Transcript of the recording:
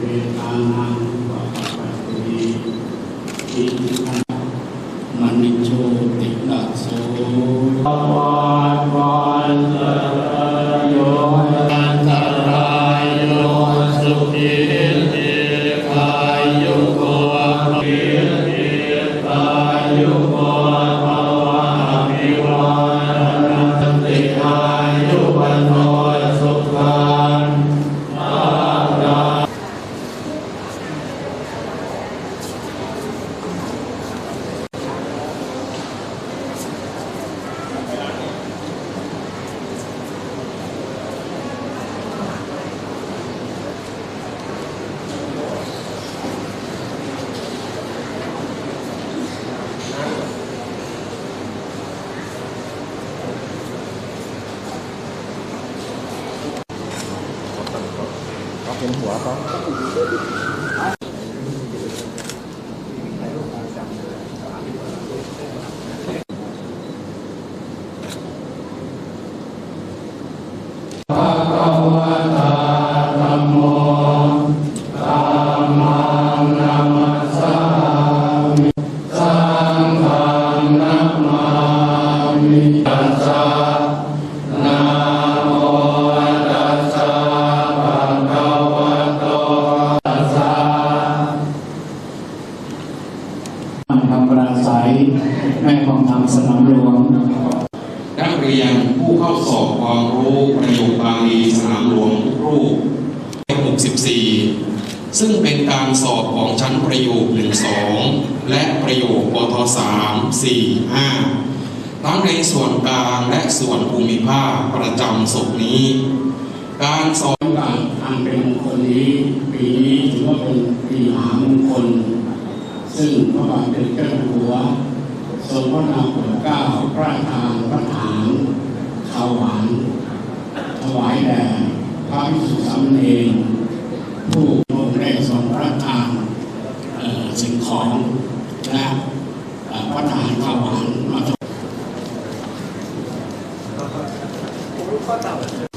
ทานังวัปปะตุยอิทิทังมันนิโชตินัสโสภวานวันโยอันตรายโยสุขี เป็นหัวเขา ทำปราศัยแม่ของธรรมสนามหลวง นักเรียนผู้เข้าสอบความรู้ประโยคบาลีสนามหลวงทุกรูป64 ซึ่งเป็นการสอบของชั้นประโยค 1 2 และประโยคปท3 4 5 ทั้งในส่วนกลางและส่วนภูมิภาคประจำศกนี้ การสอบโอกาสอันเป็นมงคลนี้ ปีนี้ถือว่าเป็นปีมหามงคล ซึ่งพระบาทเป็นเจ้าหัวทรงพระนามโปรดเก้าพระราชทานพระฐานชาวหวานถวายแด่พระภิกษุสามเณผู้ทรงแรกทรงพระทานสิ่งของและพระฐานชาวหวานมาถวาย